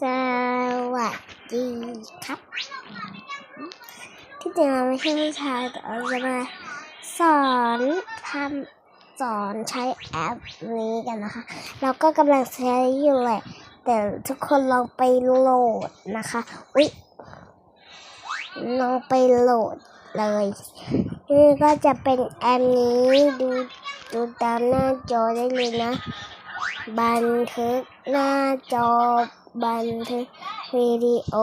สวัสดีครับ ที่จริงเราไม่ใช่ผู้ชายแต่เราจะมาสอนทำสอนใช้แอปนี้กันนะคะ เราก็กำลังใช้อยู่แหละแต่ทุกคนลองไปโหลดนะคะ อุ๊ยลองไปโหลดเลยนี่ก็จะเป็นแอปนี้ดูดูตามหน้าจอได้เลยนะ บันทึกหน้าจอ บันทึกวิดีโอ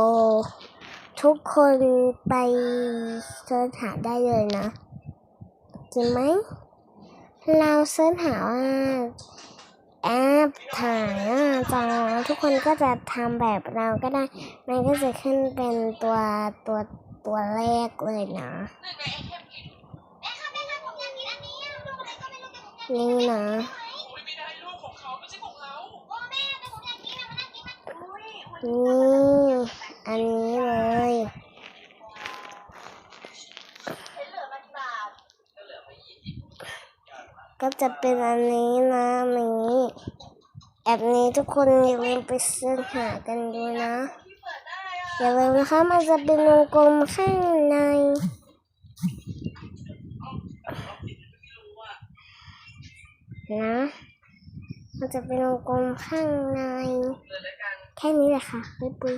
ทุกคนไปเสิร์ชหาได้เลยนะจริงไหม เราเสิร์ชหาว่าแอปถ่ายหน้าจอทุกคนก็จะทำแบบเราก็ได้ มันก็จะขึ้นเป็นตัวตัวตัวแรกเลยนะนี่นะ นี่อันนี้เลยก็จะเป็นอันนี้นะนี้แอปนี้ทุกคนอย่าลืมไปซื้อหากันดูนะ อย่าลืมนะคะมันจะเป็นวงกลมข้างในนะ มันจะเป็นวงกลมข้างใน แค่นี้แหละค่ะ ไม่ปุย